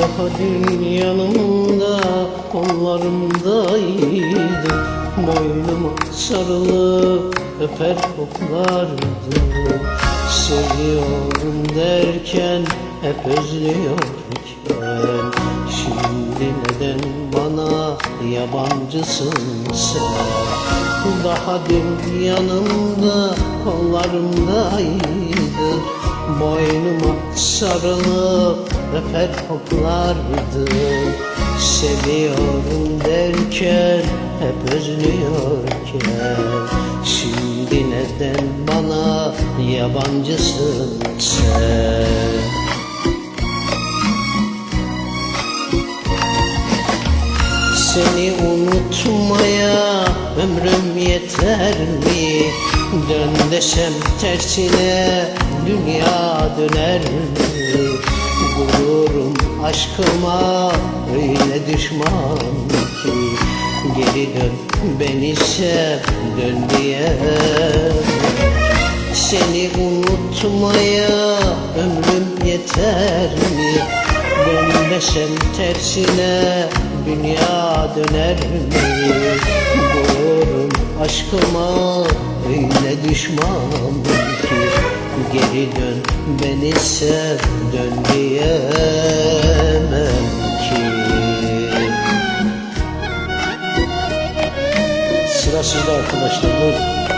Daha dün yanımda kollarımdaydı Boynuma sarılıp öper koklardı. Seviyorum derken hep özlüyorken Şimdi neden bana yabancısın sen? Daha dün yanımda kollarımdaydı Boynuma sarılıp öper koklardı Seviyorum derken hep özlüyorken. Şimdi neden bana yabancısın sen? Seni unutmaya ömrüm yeter mi? Dön desem tersine dünya döner? Gururum aşkıma öyle düşman ki Geri dön beni sev dön diyemem Seni unutmaya ömrüm yeter mi? Dön desem tersine dünya döner mi? Aşkıma öyle düşman ki Geri dön beni sev dön diyemem ki Sıra sizde arkadaşlar buyurun.